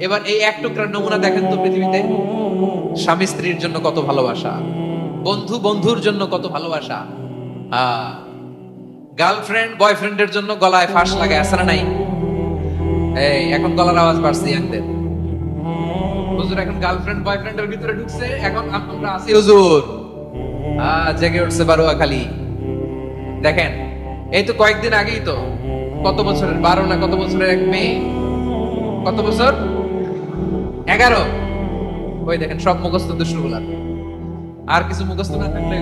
এবার এই এক টুকরার নমুনা দেখেন তো পৃথিবীতে। স্বামী স্ত্রীর জন্য কত ভালোবাসা। বন্ধু বন্ধুর জন্য কত ভালোবাসা। গার্লফ্রেন্ড বয়ফ্রেন্ডের জন্য গলায় ফাঁস লাগে আসে নাই? এই এখন গলার আওয়াজ বাড়ছে ইয়াংদের। হুজুর এখন গার্লফ্রেন্ড বয়ফ্রেন্ডের ভিতরে ঢুকছে এখন আমরা আছি হুজুর। আহ, জেগে উঠছে বারোয়া খালি দেখেন এই তো কয়েকদিন আগেই তো কত বছরের বারো না কত বছরের এক মেয়ে? কত বছর? এগারো? ওই দেখেন, সব মুখস্থ দুষ্টগুলা আর কিছু মুখস্থ না থাকলে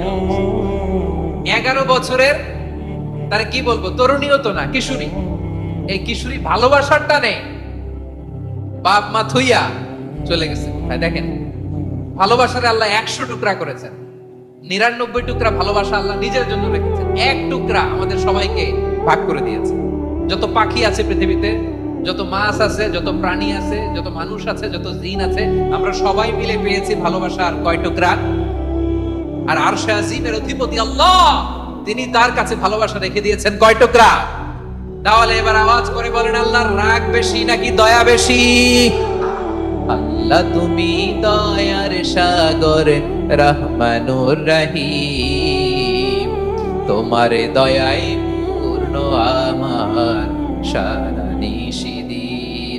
এগারো বছরের, তার কি বলব? তরুণীও তো না, কিশোরী। এই কিশোরী ভালোবাসার টানে বাপ মা থুইয়া চলে গেছে। কোথায় দেখেন, ভালোবাসার আল্লাহ একশো টুকরা করেছেন। নিরানব্বই টুকরা ভালোবাসা আল্লাহ নিজের জন্য রেখেছেন। এক টুকরা আমাদের সবাইকে ভাগ করে দিয়েছে। যত পাখি আছে পৃথিবীতে যত মাছ আছে, যত প্রাণী আছে, যত মানুষ আছে, যত জিন আছে, আমরা সবাই মিলে পেয়েছি ভালোবাসার কয় টুকরা? আর আরশে আজিমের অধিপতি আল্লাহ, তিনি তার কাছে ভালোবাসা রেখে দিয়েছেন কয় টুকরা? তাহলে এবার আওয়াজ করে বলেন, আল্লাহর রাগ বেশি নাকি দয়া বেশি? আল্লাহ তুমি দয়ার সাগর, রহমানুর রহিম। তোমার দয়ায় পূর্ণ আমার, সারা নিশিদিন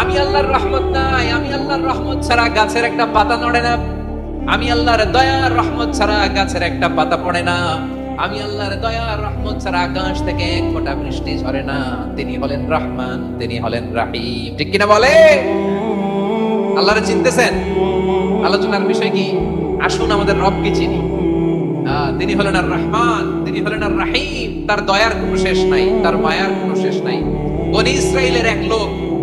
আমি আল্লাহর রহমত নাই, আমি আল্লাহর রহমত ছাড়া গাছের একটা পাতা নড়ে না। আমি আল্লাহর দয়ার রহমত ছাড়া গাছের একটা পাতা পড়ে না। আমি আল্লাহর দয়ার রহমত ছাড়া আকাশ থেকে এক ফোঁটা বৃষ্টি ঝরে না। তিনি হলেন রহমান, তিনি হলেন রাহিম। ঠিক কিনা বলে? আল্লাহরে চিনতেছেন? আলোচনার বিষয় কি? আসুন আমাদের রবকে চিনি। তিনি হলেন আর রহমান, তিনি হলেন আর রাহিম। তার দয়ার কোনো শেষ নাই, তার মায়ার কোনো শেষ নাই। বনি ইসরায়েলের এক লোক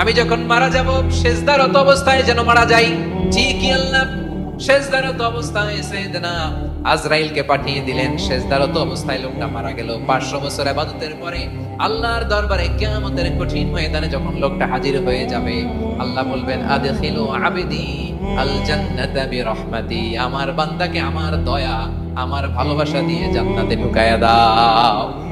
আমি যখন মারা যাব, শেষদারত অবস্থায় যেন মারা যাই। ঠিকই আল্লাহ? শেষদারত অবস্থায় সেদিনা আজরাইলকে পাঠিয়ে দিলেন। শেষদারত অবস্থায় লোকটা মারা গেল। পাঁচশো বছর আবাদতের পরে আল্লাহর দরবারে কেয়ামতের কঠিন ময়দানে যখন লোকটা হাজির হয়ে যাবে, আল্লাহ বলবেন, আদখিলু আবিদি আল জান্নাতা বিরহমাতি। আমার বান্দাকে আমার দয়া, আমার ভালোবাসা দিয়ে জান্নাতে ঢুকায়া দাও।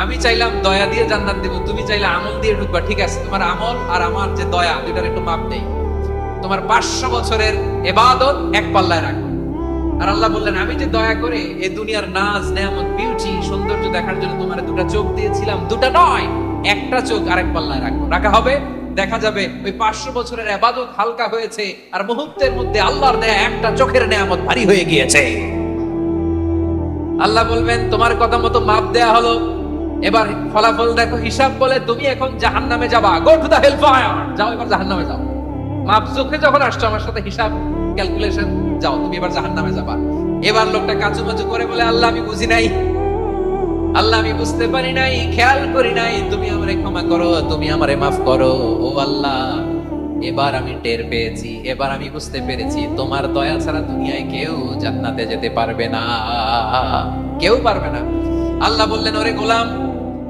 আমি চাইলাম দয়া দিয়ে জান্নাত দিব, তুমি চাইলে আমল দিয়ে ঢুকবা, ঠিক আছে? তোমার আমল আর আমার যে দয়া দুটার একটু মাপ নেই। তোমার পাঁচশো বছরের এবাদত এক পাল্লায় রাখো। আর আল্লাহ বললেন, আমি যে দয়া করে এই দুনিয়ার নাজ, নেয়ামত বিউটি সৌন্দর্য দেখার জন্য তোমার দুটা চোখ দিয়েছিলাম, দুটা নয়, একটা চোখ আরেক পাল্লায় রাখব রাখা হবে, দেখা যাবে ওই পাঁচশো বছরের আবাদত হালকা হয়েছে, আর মুহূর্তের মধ্যে আল্লাহর দেয়া একটা চোখের নেয়ামত ভারী হয়ে গিয়েছে। আল্লাহ বলবেন, তোমার কথা মতো মাপ দেয়া হলো এবার ফলাফল দেখো, হিসাব বলে তুমি এখন জাহান নামে যাবা। গো টু দা হেল যাও, এবার জাহান নামে যাও। মাপ চোখে যখন আসছো আমার সাথে হিসাব ক্যালকুলেশন যাও, তুমি এবার জাহান নামে যাবা। এবার লোকটা কাচু মাচু করে বলে, আল্লাহ, আমি বুঝি নাই। আল্লাহ, আমি বুঝতে পারি নাই, খেয়াল করি নাই। তুমি আমারে ক্ষমা করো, তুমি আমারে মাফ করো। ও আল্লাহ, এবার আমি টের পেয়েছি, এবার আমি বুঝতে পেরেছি, তোমার দয়া ছাড়া দুনিয়ায় কেউ জান্নাতে যেতে পারবে না। কেউ পারবে না। আল্লাহ বললেন, ওরে গোলাম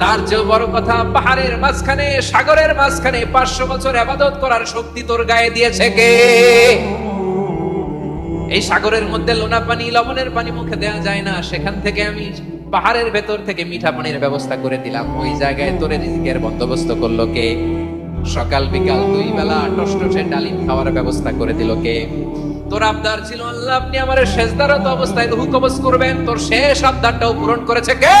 তার যে বড় কথা, পাহাড়ের মাঝখানে, সাগরের মাঝখানে পাঁচশো বছর আবাদত করার শক্তি তোর গায়ে দিয়েছে কে? এই সাগরের মধ্যে লোনা পানি, লবণের পানি মুখে দেওয়া যায় না। সেখান থেকে আমি পাহাড়ের ভেতর থেকে মিঠা পানির ব্যবস্থা করে দিলাম। ওই জায়গায় তোরে রিজিকের বন্দোবস্ত করল কে? সকাল বিকাল দুই বেলা টসটসে ডালিম খাওয়ার ব্যবস্থা করে দিল কে? তোর আবদার ছিল আল্লাহ, আপনি আমার শেষদারত অবস্থায় রুহু কবজ করবেন। তোর শেষ আবদারটাও পূরণ করেছে কে?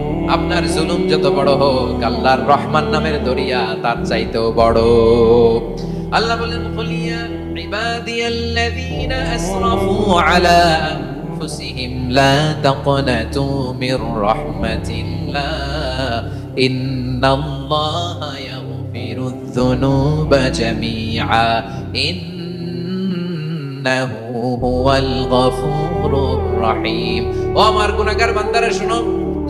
আপনার জুলুম যত বড় হোক, আল্লাহর রহমান নামের দরিয়া তার চাইতেও বড়। আল্লাহ বলেন কুলিয়া ইবাদিয়াল্লাযীনা আসরাফু আলা রহিম। ও আমার গুনাহগার বান্দারা, শুনো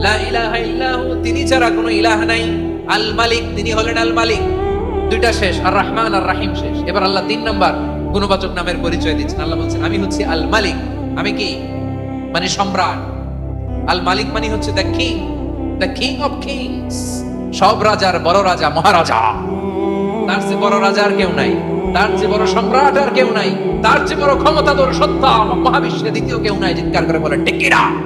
লা ইলাহা ইল্লাহু, তিনি ছাড়া কোনো ইলাহ নাই। আল মালিক, তিনি হলেন আল মালিক। দুইটা শেষ, আর রহমান আর রাহিম শেষ। এবার আল্লাহ তিন নাম্বার গুণবাচক নামের পরিচয় দিচ্ছেন। আল্লাহ বলছেন, আমি হচ্ছি আল মালিক। আমি কি? মানে সম্রাট। আল মালিক মানে হচ্ছে the king the king of kings সব রাজার বড় রাজা, মহারাজা। তার চেয়ে বড় রাজা আর কেউ নাই। তার চেয়ে বড় সম্রাট আর কেউ নাই। তার চেয়ে বড় ক্ষমতাধর সত্তা মহাবিশ্বে দ্বিতীয় কেউ নাই। চিৎকার করে বলে টিকিরা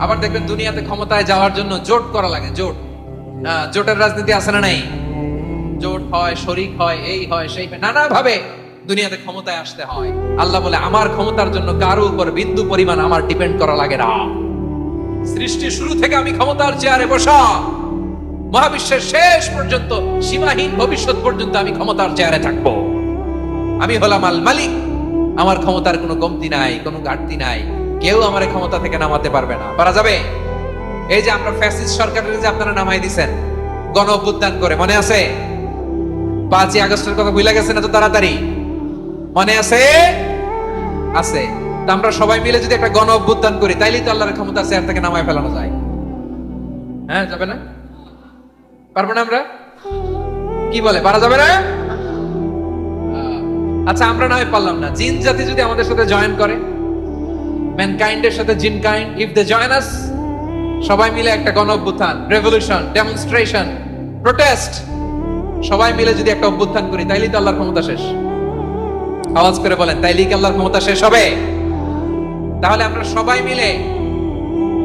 আবার দেখবেন দুনিয়াতে ক্ষমতায় যাওয়ার জন্য জোট করা লাগে, জোট। জোটের রাজনীতি আছে না নাই? জোট হয়, শরিক হয়, এই হয়, সেই নানা ভাবে দুনিয়াতে ক্ষমতায় আসতে হয়। আল্লাহ বলে, আমার ক্ষমতার জন্য কারও উপর বিন্দু পরিমাণ আমার ডিপেন্ড করা লাগে না। সৃষ্টি শুরু থেকে আমি ক্ষমতার চেয়ারে বসা। মহাবিশ্বের শেষ পর্যন্ত, সীমাহীন ভবিষ্যৎ পর্যন্ত আমি ক্ষমতার চেয়ারে থাকব। আমি হলাম আল মালিক। আমার ক্ষমতার কোনো কমতি নাই, কোনো ঘাটতি নাই। কেউ আমার ক্ষমতা থেকে নামাতে পারবে না। পারা যাবে? এই যে আমরা ফ্যাসিস্ট সরকারের যে আপনারা নামাই দিছেন, গণ অভ্যুত্থান করে, মনে আছে? পাঁচই আগস্টের কথা ভুলে গেছেন এত তাড়াতাড়ি? মনে আছে? আছে। তা আমরা সবাই মিলে যদি একটা গণ অভ্যুত্থান করি, তাইলেই তো আল্লাহর ক্ষমতা চেয়ার থেকে নামায় ফেলানো যায়। হ্যাঁ যাবে না? পারব না আমরা? কি বলে, পারা যাবে না? আচ্ছা আমরা না পারলাম না। জিন জাতি যদি আমাদের সাথে জয়েন করে ম্যানকাইন্ডের সাথে jinn kind if they join us সবাই মিলে একটা গণ অভ্যুত্থান রেভলিউশন ডেমনস্ট্রেশন প্রোটেস্ট সবাই মিলে যদি একটা অভ্যুত্থান করি তাইলেই তো আল্লাহর ক্ষমতা শেষ। আওয়াজ করে বলেন তাইলেই কি আল্লাহর ক্ষমতা শেষ হবে? তাহলে আমরা সবাই মিলে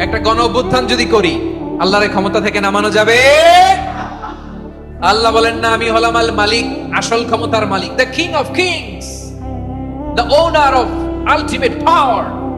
একটা গণ অভ্যুত্থান যদি করি আল্লাহর ক্ষমতা থেকে নামানো যাবে? আল্লাহ বলেন না আমি হলাম আল মালিক আসল ক্ষমতার মালিক the king of kings the owner of ultimate power,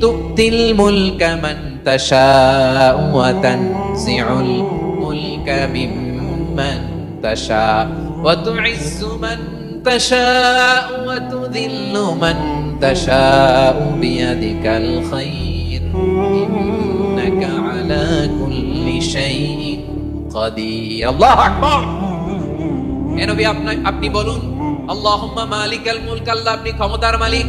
তুতিল মুলকা মান তাশাউ ওয়া তানজিউল মুলকা মিম্মান তাশা ওয়া তুইজ্জু মান তাশাউ ওয়া তুযিল্লু মান তাশাউ বিয়াদিকাল খায়র ইন্নাকা আলা কুল্লি শাইইন কাদির আল্লাহু আকবার এ নবী আপনি আপনি বলুন, আল্লাহুম্মা মালিকাল মুলক, আল্লাহ আপনি ক্ষমতার মালিক।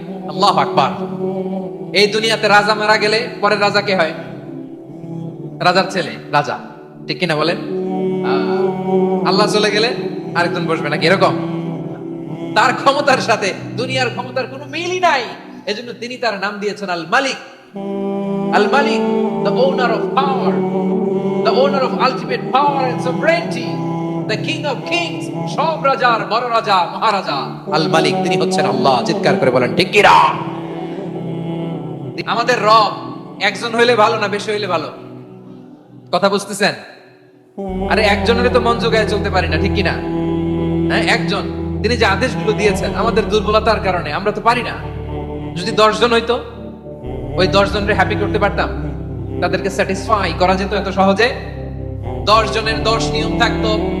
আল্লাহ আকবার। এই দুনিয়াতে রাজা মারা গেলে পরে রাজা কে হয়? রাজার ছেলে, রাজা। ঠিক কিনা বলেন? আল্লাহ চলে গেলে আরেকজন বসবে নাকি? এরকম। তার ক্ষমতার সাথে, দুনিয়ার ক্ষমতার কোনো মিলই নাই। এজন্য তিনি তার নাম দিয়েছেন আল মালিক। আল মালিক the owner of power the owner of ultimate power and sovereignty the king of kings সব রাজার বড় রাজা মহারাজা। আল মালিক তিনি হচ্ছেন আল্লাহ চিৎকার করে বলেন ঠিক কিরা? আমাদের রব একজন হইলে ভালো না বেশি হইলে ভালো? কথা বুঝতেছেন? আরে একজনের তো মন চলতে পারি না ঠিক কিনা? হ্যাঁ একজন। তিনি যে আদেশগুলো দিয়েছেন আমাদের দুর্বলতার কারণে আমরা তো পারি না। যদি দশজন হইতো ওই দশ জনের হ্যাপি করতে পারতাম। তাদেরকে স্যাটিসফাই করা যেত এত সহজে। দশ জনের দশ নিয়ম থাকতো।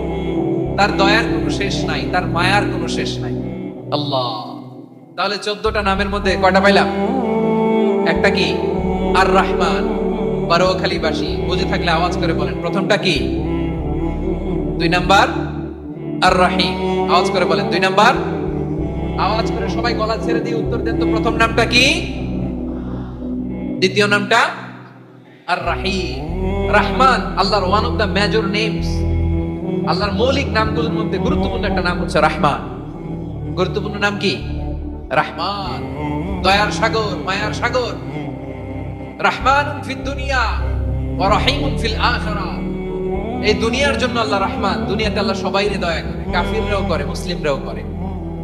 তার দয়ার কোনো শেষ নাই, তার মায়ার কোনো শেষ নাই। আল্লাহ। তাহলে চোদ্দটা নামের মধ্যে কয়টা পাইলাম? একটা কি? আর রহমান বারোখালীবাসী বুঝে থাকলে আওয়াজ করে বলেন। প্রথমটা কি? দুই নাম্বার? আর রাহিম আওয়াজ করে বলেন। দুই নাম্বার? আওয়াজ করে সবাই গলা ছেড়ে দিয়ে উত্তর দেন তো প্রথম নামটা কি? দ্বিতীয় নামটা? আর রাহিম রহমান, আল্লাহর one of the major names আল্লাহর মৌলিক নামগুলোর মধ্যে গুরুত্বপূর্ণ একটা নাম হচ্ছে রহমান। গুরুত্বপূর্ণ নাম কি? রহমান। দয়ার সাগর, মায়ার সাগর। রহমান দুনিয়া রাহিমুন ফিল এই দুনিয়ার জন্য আল্লাহ রহমান। দুনিয়াতে আল্লাহ সবাইরে দয়া করে, কাফিররাও করে, মুসলিমরাও করে।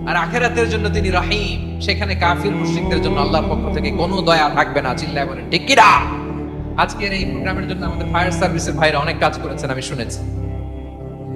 আর আখেরাতের জন্য তিনি রাহিম। সেখানে কাফির, মুশরিকদের জন্য আল্লাহর পক্ষ থেকে কোনো দয়া থাকবে না। চিল্লায় বলেন, ঠিক আজকের এই প্রোগ্রামের জন্য আমাদের ফায়ার সার্ভিসের ভাইরা অনেক কাজ করেছেন, আমি শুনেছি।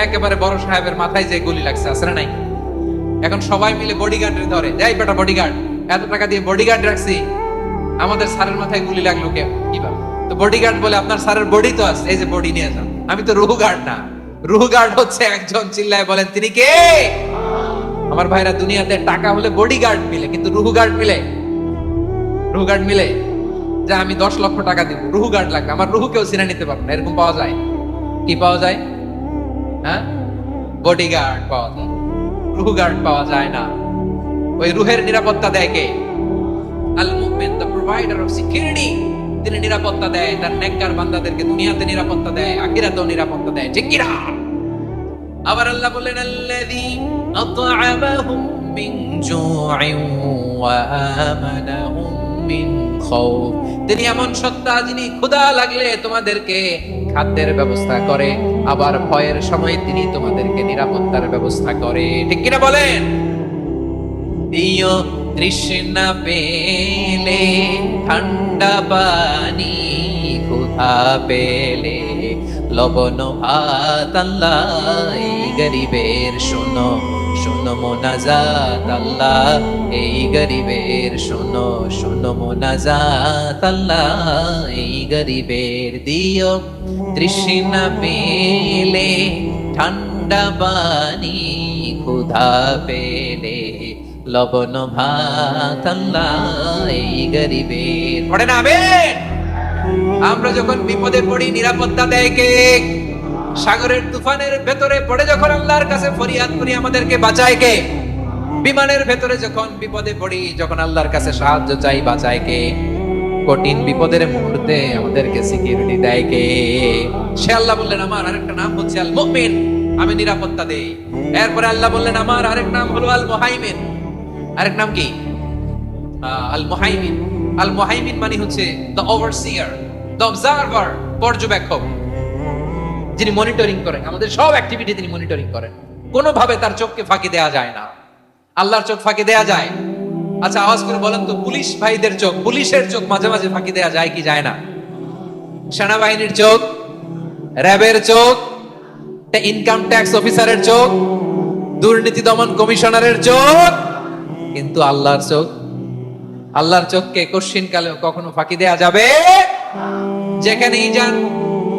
একেবারে বড় সাহেবের মাথায় যে গুলি লাগছে আসলে নাই? এখন সবাই মিলে বডিগার্ডের ধরে। যাই বেটা বডিগার্ড এত টাকা দিয়ে বডিগার্ড রাখছি। আমাদের স্যারের মাথায় গুলি লাগল কে কীভাবে তো বডিগার্ড বলে, আপনার স্যারের বডি তো আছে। এই যে বডি নিয়ে যান আমি তো রুহু গার্ড না। রুহু গার্ড হচ্ছে একজন, চিল্লায় বলেন, তিনি কে? আমার ভাইরা দুনিয়াতে টাকা হলে বডিগার্ড মিলে, কিন্তু রুহু গার্ড মিলে? রুহু গার্ড মিলে? যে আমি দশ লক্ষ টাকা দিব রুহু গার্ড লাগবে। আমার রুহু কেউ চিনে নিতে পারবে না। এরকম পাওয়া যায়? কি পাওয়া যায়? হ্যাঁ? বডিগার্ড পাওয়া যায়। রুহু গার্ড পাওয়া যায় না। ওই রুহের নিরাপত্তা দেয় কে? আল মুমিন দ্য প্রোভাইডার অফ সিকিউরিটি তিনি নিরাপত্তা দেয়। তার নেককার বান্দাদেরকে দুনিয়াতে নিরাপত্তা দেয়, আখিরাতেও নিরাপত্তা দেয়। ঠিক কি আবার আল্লাহ বললেন, আল্লাযী আত'আমাহুম মিন জু'ইন ওয়া আমানাহুম মিন খাউফ। তিনি এমন সত্তা যিনি ক্ষুধা লাগলে তোমাদেরকে খাদ্যের ব্যবস্থা করে, আবার ভয়ের সময় তিনি তোমাদেরকে নিরাপত্তার ব্যবস্থা করে। ঠিক কিনা বলেন? দিও পেলে ঠান্ডা পানি কোথা পেলে? লবণ ভাত গরিবের শোনো শোনো মোনাজাত আল্লাহ, এই গরিবের শোনো শোনো মোনাজাত আল্লাহ, এই গরিবের দিও তৃষ্ণা পেলে, ঠান্ডা পানি ক্ষুধা পেলে, লবণ ভাত আল্লাহ, এই গরিবের পড়ে না আমরা যখন বিপদে পড়ি, নিরাপত্তা দেয় কে? সাগরের তুফানের ভেতরে পড়ে যখন আল্লাহর কাছে ফরিয়াদ করি, আমাদেরকে বাঁচায় কে? বিমানের ভেতরে যখন বিপদে পড়ি, যখন আল্লাহর কাছে সাহায্য চাই, বাঁচায় কে? কঠিন বিপদের মুহূর্তে আমাদেরকে সিকিউরিটি দেয় কে? সে আল্লাহ বললেন, আমার আরেকটা নাম হচ্ছে আল মুমিন আমি নিরাপত্তা দেই। এরপরে আল্লাহ বললেন, আমার আরেক নাম হলো আল মুহাইমিন আরেক নাম কি? আল মুহাইমিন আল মুহাইমিন মানে হচ্ছে দ্য ওভারসিয়ার দ্য অবজারভার পর্যবেক্ষক। যিনি মনিটরিং করেন, আমাদের সব অ্যাক্টিভিটি তিনি মনিটরিং করেন। কোনোভাবে তার চোখকে ফাঁকি দেয়া যায় না। আল্লাহর চোখ ফাঁকি দেয়া যায়? আচ্ছা আওয়াজ করে বলেন তো, পুলিশ ভাইদের চোখ, পুলিশের চোখ মাঝে মাঝে ফাঁকি দেয়া যায় কি যায় না? সেনাবাহিনীর চোখ, র্যাবের চোখ ইনকাম ট্যাক্স অফিসারের চোখ, দুর্নীতি দমন কমিশনারের চোখ, কিন্তু আল্লাহর চোখ, আল্লাহর চোখকে কশ্চিন কালেও কখনো ফাঁকি দেয়া যাবে যেখানেই যান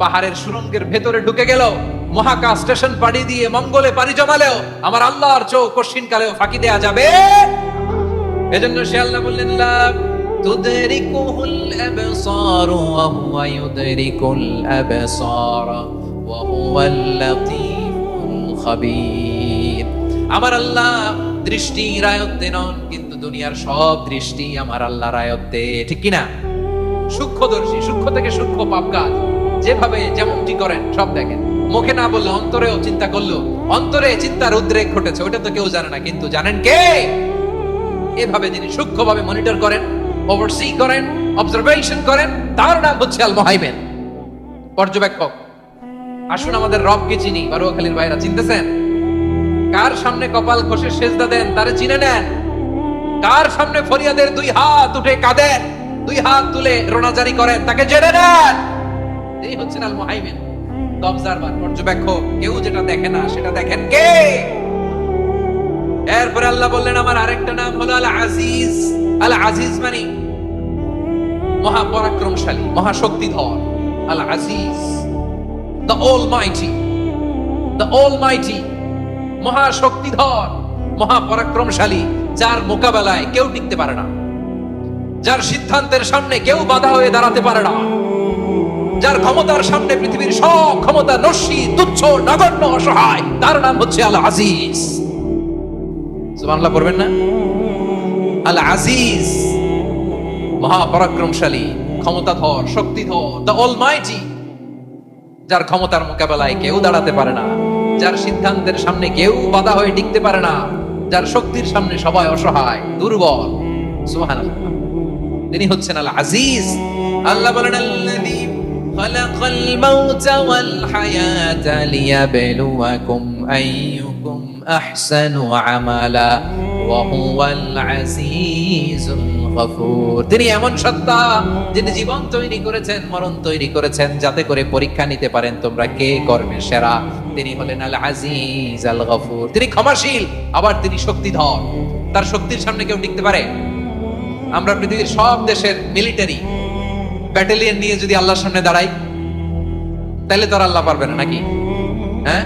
পাহাড়ের সুরঙ্গের ভেতরে ঢুকে গেল। মহাকাশ স্টেশন পাড়ি দিয়ে মঙ্গলে পাড়ি জমালেও আমার আল্লাহর চোখ কশিন কালেও ফাঁকি দেয়া যাবে। এজন্য সে আল্লাহ বললেন আমার আল্লাহ দৃষ্টি রায়ত্তে নন, কিন্তু দুনিয়ার সব দৃষ্টি আমার আল্লাহ রায়ত্তে ঠিক কি না সূক্ষ্মদর্শী, সূক্ষ্ম থেকে সূক্ষ্ম পাপ কাজ যেভাবে যেমনটি করেন, সব দেখেন। মুখে না বললে অন্তরেও চিন্তা করল, অন্তরে চিন্তার উদ্রেক ঘটেছে ওটা তো কেউ জানে না, কিন্তু জানেন কে? এভাবে যিনি সূক্ষ্মভাবে মনিটর করেন ওভারসি করেন অবজারভেশন করেন, তার নাম হচ্ছে আল পর্যবেক্ষক, আসুন আমাদের রবকে চিনি, বারুয়াখালীর ভাইরা, চিনতেছেন? কার সামনে কপাল ঘষে সেজদা দেন, তারে চিনে নেন। কার সামনে ফরিয়াদের দুই হাত উঠে কাঁদেন, দুই হাত তুলে রোনাজারি করেন, তাকে জেনে নেন। এই হচ্ছেন আল মুহাইমিন। অবজারভার পর্যবেক্ষক। কেউ যেটা দেখে না সেটা দেখেন কে? এরপরে আল্লাহ বললেন আমার আরেকটা নাম হলো আল আজিজ। আল আজিজ মানে আল আজিজ the almighty the almighty মহা শক্তিধর মহা পরাক্রমশালী যার মোকাবেলায় কেউ টিকতে পারে না। যার সিদ্ধান্তের সামনে কেউ বাধা হয়ে দাঁড়াতে পারে না। যার ক্ষমতার সামনে পৃথিবীর সব ক্ষমতা নস্যি, তুচ্ছ, নগণ্য, অসহায়, তার নাম হচ্ছে আল আজিজ সুবহানাল্লাহ পড়বেন না? আল আজিজ মহাপরাক্রমশালী, ক্ষমতাধর, শক্তিধর দ্য অলমাইটি যার ক্ষমতার মোকাবেলায় কেউ দাঁড়াতে পারে না, যার সিদ্ধান্তের সামনে কেউ বাধা হয়ে টিকতে পারে না, যার শক্তির সামনে সবাই অসহায়, দুর্বল। সুবহানাল্লাহ। তিনি হচ্ছেন আল আজিজ আল্লাহ বলেন, আল্লাযী خلق الموت والحياة ليبلوكم أيكم أحسن عملا وهو العزيز الغفور তিনি এমন সত্তা যিনি জীবন তৈরি করেছেন মরণ তৈরি করেছেন যাতে করে পরীক্ষা নিতে পারেন তোমরা কে কর্মের সেরা তিনি হলেন আল আজিজ আল গফুর তিনি ক্ষমাশীল আবার তিনি শক্তিধর তার শক্তির সামনে কেউ টিকতে পারে আমরা পৃথিবীর সব দেশের মিলিটারি ব্যাটালিয়ন নিয়ে যদি আল্লাহর সামনে দাঁড়াই তাহলে তো আর আল্লাহ পারবে না নাকি? হ্যাঁ?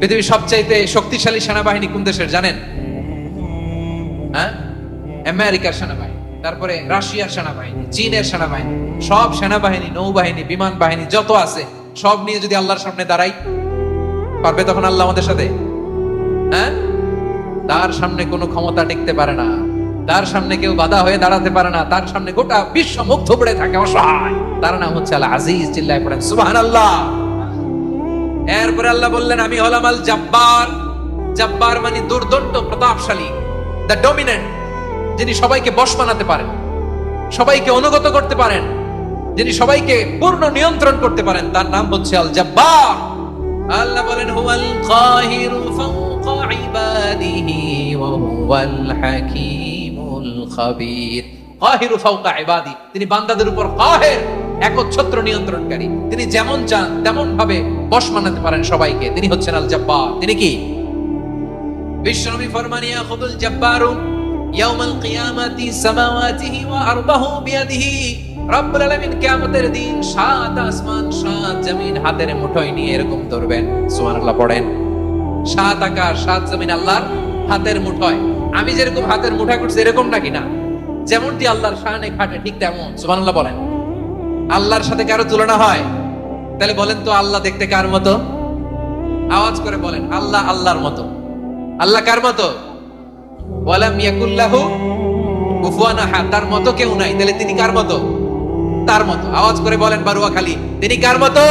পৃথিবীর সবচাইতে শক্তিশালী সেনাবাহিনী কোন দেশের জানেন? হ্যাঁ? আমেরিকার সেনাবাহিনী, তারপরে রাশিয়ার সেনাবাহিনী, চীনের সেনাবাহিনী, সব সেনাবাহিনী, নৌবাহিনী, বিমান বাহিনী, যত আছে, সব নিয়ে যদি আল্লাহর সামনে দাঁড়াই পারবে তখন আল্লাহ আমাদের সাথে? হ্যাঁ? তার সামনে কোনো ক্ষমতা টিকতে পারে না। তার সামনে কেউ বাধা হয়ে দাঁড়াতে পারে না, তার সামনে গোটা বিশ্ব মুখ থুবড়ে থাকে, অসহায়। তার নাম হচ্ছে আল আজিজ, চিল্লায় পড়েন সুবাহান আল্লাহ এরপরে আল্লাহ বললেন, আমি হলাম আল জাব্বার। জাব্বার মানে দুর্দণ্ড, প্রতাপশালী দ্য ডমিনেন্ট যিনি সবাইকে বশ বানাতে পারেন, সবাইকে অনুগত করতে পারেন, যিনি সবাইকে পূর্ণ নিয়ন্ত্রণ করতে পারেন, তার নাম হচ্ছে আল জাব্বার। আল্লাহ বলেন, হুয়াল কাহিরু ফাওকা ইবাদিহি ওয়া হুয়াল হাকীমুল খাবীর। কাহিরু ফাওকা ইবাদি। তিনি বান্দাদের উপর একচ্ছত্র নিয়ন্ত্রণকারী। তিনি যেমন চান তেমন ভাবে বশ মানাতে পারেন সবাইকে। তিনি হচ্ছেন আল জাব্বার তিনি কি? বিশ্বনবী ফরমানিয়া খুদুল জাব্বারু ইয়াউমাল কিয়ামাতি সামাওয়াতিহি ওয়া আরদাহু বিয়াদিহি। আলামিন কিয়ামতের দিন সাত আসমান, সাত জমিন হাতের মুঠোয় নিয়ে এরকম ধরবেন। সুবহানাল্লাহ, পড়েন। সাত আকাশ সাত জমিন আল্লাহর হাতের মুঠোয়। আমি যেরকম হাতের মুঠা করছি এরকম নাকি না যেমনটি আল্লাহর শানে খাটে, ঠিক তেমন। সুবহানাল্লাহ বলেন। আল্লাহর সাথে কারও তুলনা হয়? তাহলে বলেন তো আল্লাহ দেখতে কার মতো? আওয়াজ করে বলেন, আল্লাহ আল্লাহর মতো। আল্লাহ কার মতো? ওয়ালাম ইয়াকুল্লাহু কুফুয়ান আহাদ। তার মতো কেউ নাই। তাহলে তিনি কার মতো? তার মতো। আওয়াজ করে বলেন বারুয়া খালি তিনি কার মতো?